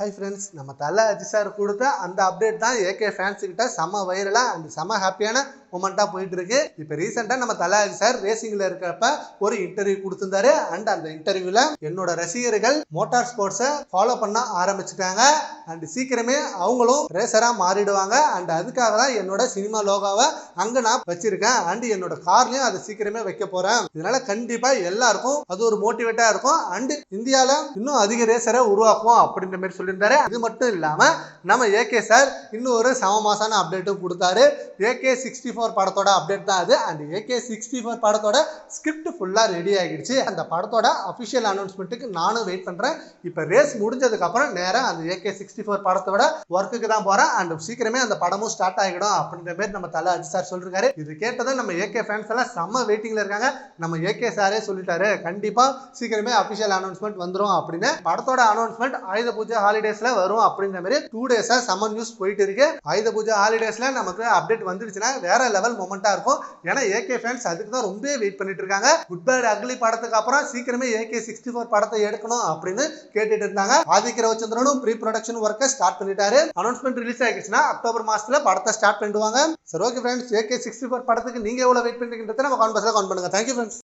Hi friends நம்ம தலை அஜி sir கொடுத்த அந்த அப்டேட் தான் ஏகே ஃபேன்ஸுக்கிட்ட செம வைரலாக அண்ட் செம ஹாப்பியான மூமெண்ட்டாக போயிட்டு இருக்கு இப்போ ரீசெண்டாக நம்ம தலை அஜி சார் ரேசிங்கில் இருக்கிறப்ப ஒரு இன்டர்வியூ கொடுத்துருந்தாரு அண்ட் அந்த இன்டர்வியூவில் என்னோட ரசிகர்கள் மோட்டார் ஸ்போர்ட்ஸை ஃபாலோ பண்ண ஆரம்பிச்சிட்டாங்க அண்ட் சீக்கிரமே அவங்களும் ரேசராக மாறிடுவாங்க அண்ட் அதுக்காக தான் என்னோட சினிமா லோகாவை அங்கே நான் வச்சிருக்கேன் அண்ட் என்னோட கார்லையும் அதை சீக்கிரமே வைக்க போகிறேன் இதனால கண்டிப்பாக எல்லாருக்கும் அது ஒரு மோட்டிவேட்டாக இருக்கும் அண்ட் இந்தியாவில் இன்னும் அதிக ரேசரை உருவாக்குவோம் அப்படின்ற மாதிரி சொல்லி சொல்லியிருந்தாரு அது மட்டும் இல்லாமல் நம்ம ஏகே சார் இன்னும் ஒரு சம மாசான அப்டேட்டும் கொடுத்தாரு. ஏகே சிக்ஸ்டி ஃபோர் படத்தோட அப்டேட் தான் அது. அந்த ஏகே சிக்ஸ்டி ஃபோர் படத்தோட ஸ்கிரிப்ட் ஃபுல்லாக ரெடி ஆகிடுச்சு. அந்த படத்தோட அஃபிஷியல் அனௌன்ஸ்மெண்ட்டுக்கு நானும் வெயிட் பண்ணுறேன் இப்போ ரேஸ் முடிஞ்சதுக்கப்புறம் நேராக அந்த ஏகே சிக்ஸ்டி ஃபோர் படத்தோட ஒர்க்குக்கு தான் போகிறேன் அண்ட் சீக்கிரமே அந்த படமும் ஸ்டார்ட் ஆகிடும் அப்படின்ற மாதிரி நம்ம தலை அஜி சார் சொல்லிருக்காரு. இது கேட்டதும் நம்ம ஏகே ஃபேன்ஸ் எல்லாம் செம்ம வெயிட்டிங்கில் இருக்காங்க. நம்ம ஏகே சாரே சொல்லிட்டாரு. கண்டிப்பாக சீக்கிரமே அஃபிஷியல் அனௌன்ஸ்மெண்ட் வந்துடும் அப்படின்னு. படத்தோட அனௌன்ஸ்மெண்ட் ஆயுத பூஜை ஹாலிடேஸ்ல வரும் அப்படின்ற மாதிரி டூ டேஸா சம்மர் நியூஸ் போயிட்டு இருக்கு. ஆயுத பூஜை ஹாலிடேஸ்ல நமக்கு அப்டேட் வந்துடுச்சுன்னா வேற லெவல் மொமெண்டா இருக்கும். ஏன்னா ஏகே ஃபேன்ஸ் அதுக்கு தான் ரொம்ப வெயிட் பண்ணிட்டு இருக்காங்க. குட் பை அக்லி படத்துக்கு அப்புறம் சீக்கிரமே ஏகே சிக்ஸ்டி ஃபோர் படத்தை எடுக்கணும் அப்படின்னு கேட்டுட்டு இருந்தாங்க. ஆதிக்க ரவிச்சந்திரனும் ப்ரீ ப்ரொடக்ஷன் ஒர்க்கை ஸ்டார்ட் பண்ணிட்டாரு. அனௌன்ஸ்மெண்ட் ரிலீஸ் ஆகிடுச்சுன்னா அக்டோபர் மாசத்துல படத்தை ஸ்டார்ட் பண்ணிடுவாங்க. சரி okay friends AK sixty four படத்துக்கு நீங்க எவ்வளவு வெயிட் பண்றீங்கன்றத நம்ம கான்பர்ஸ்ல கான் பண்ணுங்க. Thank you friends